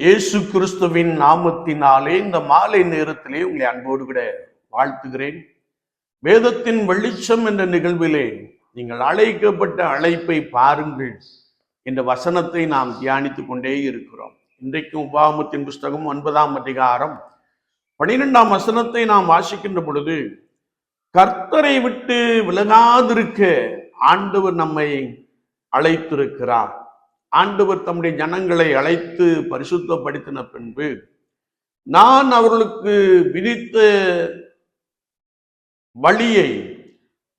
இயேசு கிறிஸ்துவின் நாமத்தினாலே இந்த மாலை நேரத்திலே உங்களை அன்போடு கூட வாழ்த்துகிறேன். வேதத்தின் வெளிச்சம் என்ற நிகழ்விலே நீங்கள் அழைக்கப்பட்ட அழைப்பை பாருங்கள் என்ற வசனத்தை நாம் தியானித்துக் கொண்டே இருக்கிறோம். இன்றைக்கும் உபாமத்தின் புஸ்தகம் ஒன்பதாம் அதிகாரம் பனிரெண்டாம் வசனத்தை நாம் வாசிக்கின்ற பொழுது கர்த்தரை விட்டு விலகாதிருக்க ஆண்டவர் நம்மை அழைத்திருக்கிறார். ஆண்டவர் தம்முடைய ஜனங்களை அழைத்து பரிசுத்தப்படுத்தின பின்பு நான் அவர்களுக்கு விதித்த வழியை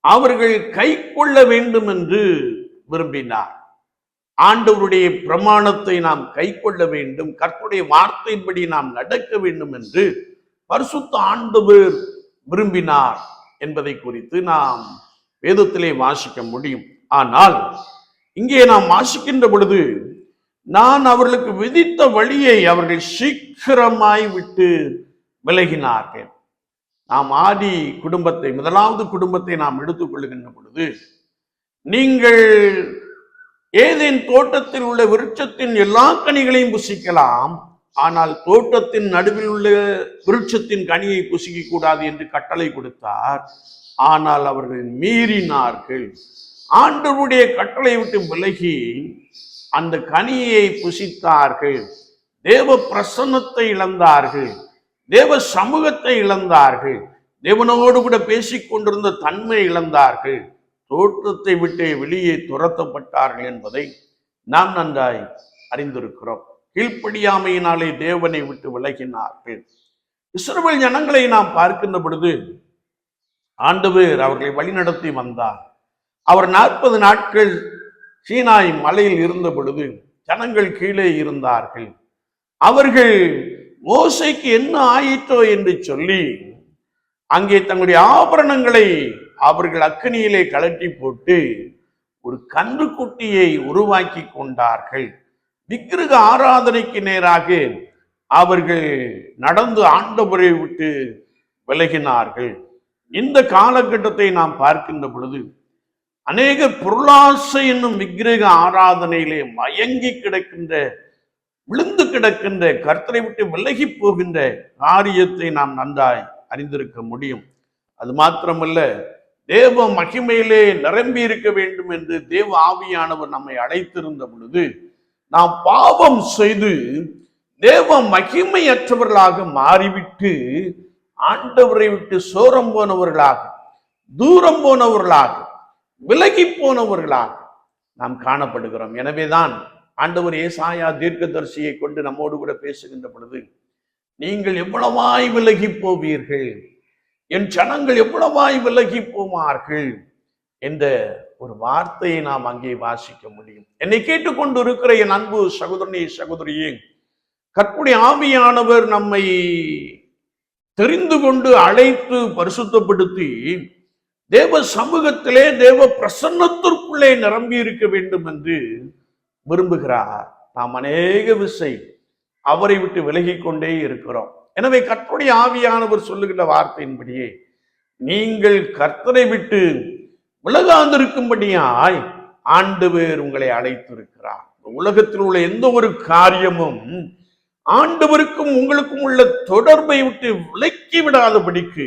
அவர்கள் கை கொள்ள வேண்டும் என்று விரும்பினார். ஆண்டவருடைய பிரமாணத்தை நாம் கை கொள்ள வேண்டும் கற்புடைய வார்த்தையின்படி நாம் நடக்க வேண்டும் என்று பரிசுத்த ஆண்டவர் விரும்பினார் என்பதை குறித்து நாம் வேதத்திலே வாசிக்க முடியும். ஆனால் இங்கே நாம் வாசிக்கின்ற பொழுது நான் அவர்களுக்கு விதித்த வழியை அவர்கள் சீக்கிரமாய் விட்டு விலகினார்கள். நாம் ஆதி குடும்பத்தை முதலாவது குடும்பத்தை நாம் எடுத்துக்கொள்கின்ற பொழுது நீங்கள் ஏதேன் தோட்டத்தில் உள்ள விருட்சத்தின் எல்லா கனிகளையும் புசிக்கலாம் ஆனால் தோட்டத்தின் நடுவில் உள்ள விருட்சத்தின் கனியை புசிக்க கூடாது என்று கட்டளை கொடுத்தார். ஆனால் அவர்கள் மீறினார்கள். ஆண்டவருடைய கட்டளை விட்டு விலகி அந்த கனியை புசித்தார்கள். தேவ பிரசன்னத்தை இழந்தார்கள். தேவ சமூகத்தை இழந்தார்கள். தேவனோடு கூட பேசிக் கொண்டிருந்த தன்மை இழந்தார்கள். தோற்றத்தை விட்டு வெளியே துரத்தப்பட்டார்கள் என்பதை நாம் நன்றாய் அறிந்திருக்கிறோம். கீழ்ப்படியாமையினாலே தேவனை விட்டு விலகினார்கள். இஸ்ரவேல் ஜனங்களை நாம் பார்க்கின்ற பொழுது ஆண்டவர் அவர்களை வழிநடத்தி வந்தார். அவர் நாற்பது நாட்கள் சீனாய் மலையில் இருந்த பொழுது ஜனங்கள் கீழே இருந்தார்கள். அவர்கள் மோசைக்கு என்ன ஆயிற்றோ என்று சொல்லி அங்கே தங்களுடைய ஆபரணங்களை அவர்கள் அக்கனியிலே கழட்டி போட்டு ஒரு கன்றுக்குட்டியை உருவாக்கி கொண்டார்கள். விக்கிரக ஆராதனைக்கு நேராக அவர்கள் நடந்து ஆண்டவரை விட்டு விலகினார்கள். இந்த காலகட்டத்தை நாம் பார்க்கின்ற பொழுது அநேக பொருளாசை என்னும் விக்கிரக ஆராதனையிலே மயங்கி கிடக்கின்ற விழுந்து கிடக்கின்ற கர்த்தரை விட்டு விலகி போகின்ற காரியத்தை நாம் நன்றாய் அறிந்திருக்க முடியும். அது மாத்திரமல்ல தேவ மகிமையிலே நிரம்பி இருக்க வேண்டும் என்று தேவ ஆவியானவர் நம்மை அழைத்திருந்த பொழுது நாம் பாவம் செய்து தேவ மகிமையற்றவர்களாக மாறிவிட்டு ஆண்டவரை விட்டு சோரம் போனவர்களாக தூரம் போனவர்களாக விலகி போனவர்களாக நாம் காணப்படுகிறோம். எனவேதான் ஆண்டவர் ஏசாயா தீர்க்கதரிசியை கொண்டு நம்மோடு கூட பேசுகின்ற பொழுது நீங்கள் எவ்வளவாய் விலகி போவீர்கள்? என் ஜனங்கள் எவ்வளவாய் விலகி போவார்கள்? என்ற ஒரு வார்த்தையை நாம் அங்கே வாசிக்க முடியும். என்னை கேட்டுக்கொண்டு இருக்கிற என் அன்பு சகோதரனே சகோதரியே கற்புடைய ஆவியானவர் நம்மை தெரிந்து கொண்டு அழைத்து பரிசுத்தப்படுத்தி தேவ சமூகத்திலே தேவ பிரசன்னத்திற்குள்ளே நிரம்பி இருக்க வேண்டும் என்று விரும்புகிறார். நாம் அநேக விசை அவரை விட்டு விலகி கொண்டே இருக்கிறோம். எனவே கர்த்தருடைய ஆவியானவர் சொல்லுகின்ற வார்த்தையின்படியே நீங்கள் கர்த்தரை விட்டு விலகாந்திருக்கும்படியாய் ஆண்டவர் உங்களை அழைத்திருக்கிறார். உலகத்தில் உள்ள எந்த ஒரு காரியமும் ஆண்டவருக்கும் உங்களுக்கும் உள்ள தொடர்பை விட்டு விலக்கி விடாதபடிக்கு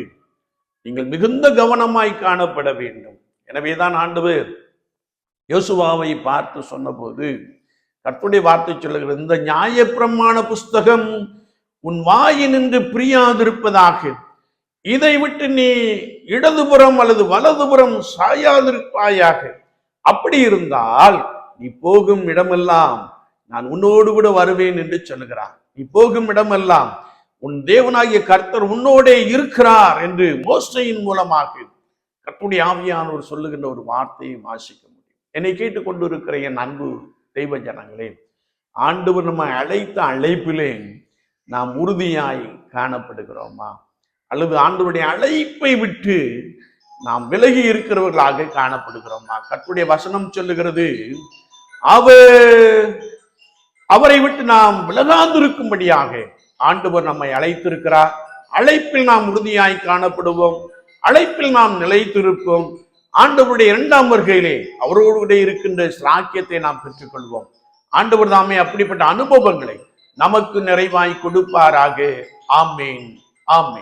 நீங்கள் மிகுந்த கவனமாய் காணப்பட வேண்டும். எனவேதான் ஆண்டவர் யோசுவாவை பார்த்து சொன்னபோது கற்புடைய வார்த்தை சொல்லுகிறது இந்த நியாயப்பிரமாண புஸ்தகம் உன் வாயினின்று பிரியாதிருப்பதாக. இதை விட்டு நீ இடதுபுறம் அல்லது வலதுபுறம் சாயாதிருப்பாயாக. அப்படி இருந்தால் நீ போகும் இடமெல்லாம் நான் உன்னோடு கூட வருவேன் என்று சொல்லுகிறான் நீ போகும் இடமெல்லாம் உன் தேவனாகிய கர்த்தர் உன்னோடே இருக்கிறார் என்று மோசையின் மூலமாக கர்த்துடைய ஆவியானவர் சொல்லுகின்ற ஒரு வார்த்தையை வாசிக்க முடியும். என்னை கேட்டுக்கொண்டு இருக்கிற என் அன்பு தெய்வ ஜனங்களே ஆண்டவர் நம்ம அழைத்த அழைப்பிலே நாம் உறுதியாய் காணப்படுகிறோமா? அல்லது ஆண்டவருடைய அழைப்பை விட்டு நாம் விலகி இருக்கிறவர்களாக காணப்படுகிறோமா? கற்புடைய வசனம் சொல்லுகிறது அவர் அவரை விட்டு நாம் விலகாந்திருக்கும்படியாக ஆண்டவர் நம்மை அழைத்திருக்கிறார். அழைப்பில் நாம் உறுதியாய் காணப்படுவோம். அழைப்பில் நாம் நிலைத்திருப்போம். ஆண்டவருடைய இரண்டாம் வருகையிலே அவரோடு கூட இருக்கின்ற சாக்கியத்தை நாம் பெற்றுக்கொள்வோம். ஆண்டவர் தாமே அப்படிப்பட்ட அனுபவங்களை நமக்கு நிறைவாய் கொடுப்பாராக. ஆமேன். ஆமேன்.